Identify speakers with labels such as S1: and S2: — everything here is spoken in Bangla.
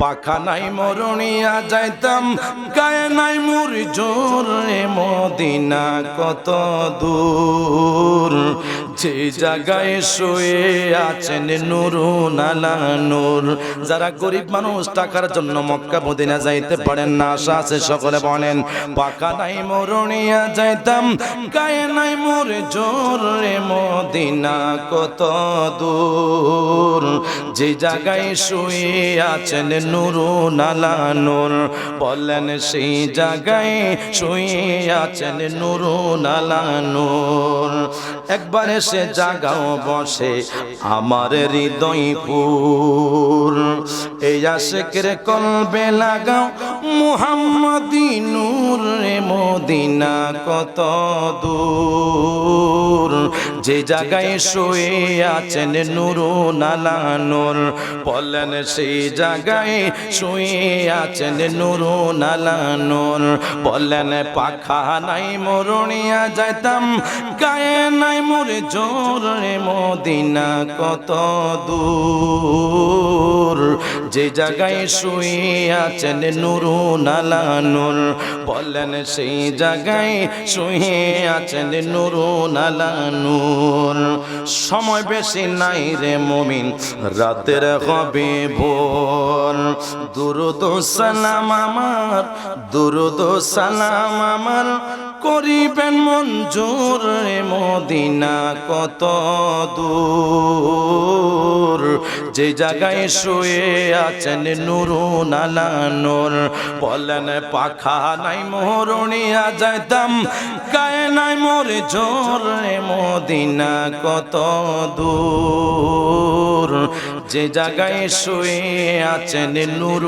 S1: পাখা নাই মরণিয়া যাইতাম গায়ে নাই মুর জোর মদিনা কত দূর। যে জায়গায় শুয়ে আছেন নুরুন আলা নূর। যারা গরিব মানুষ, টাকার জন্য মক্কা মদিনা যাইতে পারেন না, আশা আছে সকলে বলেন, পাকা নাই মরণিয়া যাইতাম, গায়ে নাই মোর জোর রে মদিনা কত দূর। যে জায়গায় শুয়ে আছেন নুরুন আলা নূর, বলেন সেই জায়গায় শুয়ে আছেন নুরুন আলা নূর। একবার সে জাগাও বসে আমার হৃদয় পুর। এই আশেকের কলবে লাগাও মুহাম্মাদি নূর রে মদিনা কত দূর। যে জায়গায় শুয়ে আছেন নুরুন আলা নূর, বলেন সেই জায়গায় শুয়ে আছেন নুরুন আলা নূর। বলেন, পাখা নাই মরুনিয়া যাইতাম, গায়ে নাই মোর জোর রে মদিনা কত দূর। যে জায়গায় শুয়ে আছেন নুরুন আলা নূর, বলেন সেই জায়গায় শুয়ে আছেন নূর সময় বেশি নাই রে মমিন, রাতের হবে ভোর। দুরুদ সালাম আমার, দুরুদ সালাম আমার, করিবেন মঞ্জুর মদিনা কত দূর। যে জায়গায় শুয়ে আছেন নূর বলেন, পাখা নাই মোরণিয়া যাইতাম, গায়ে নাই মোর জোর মদিনা কত দূর। যে জায়গায় শুয়ে আছেন নূর।